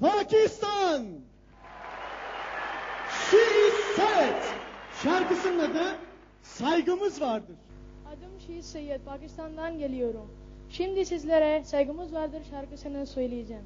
Pakistan! She is Sayed. Şarkısının adı Saygımız Vardır. Adım Şiir Seyyed, Pakistan'dan geliyorum. Şimdi sizlere Saygımız Vardır şarkısını söyleyeceğim.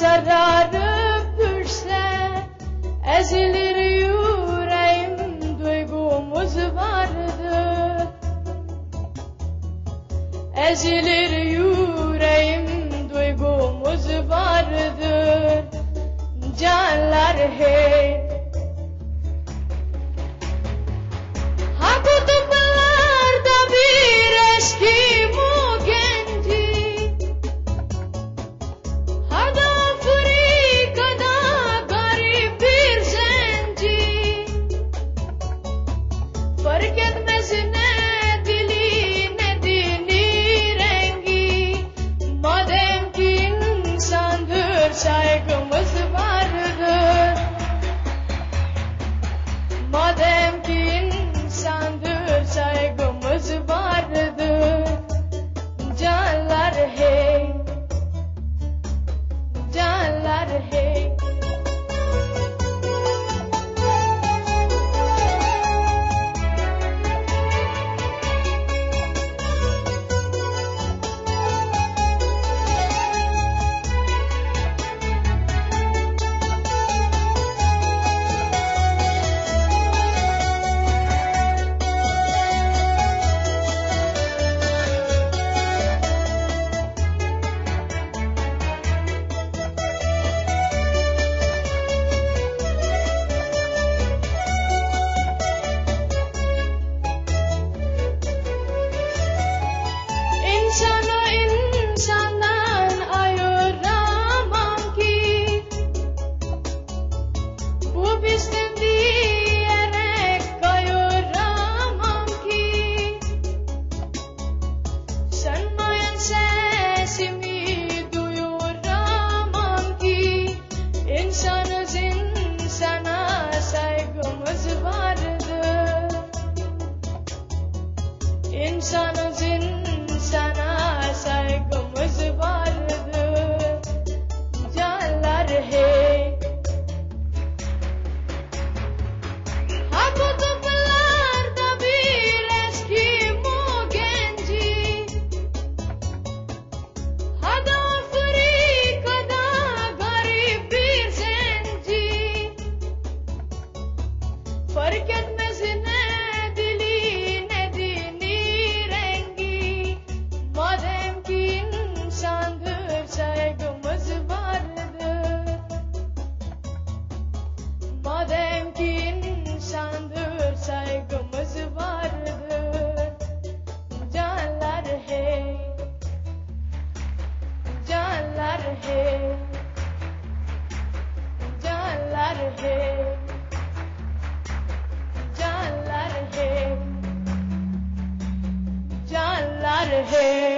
Sarar öpürsə Əzilir yüreğim Duygumuz vardı. Əzilir yüreğim Duygumuz vardır Canlar hey है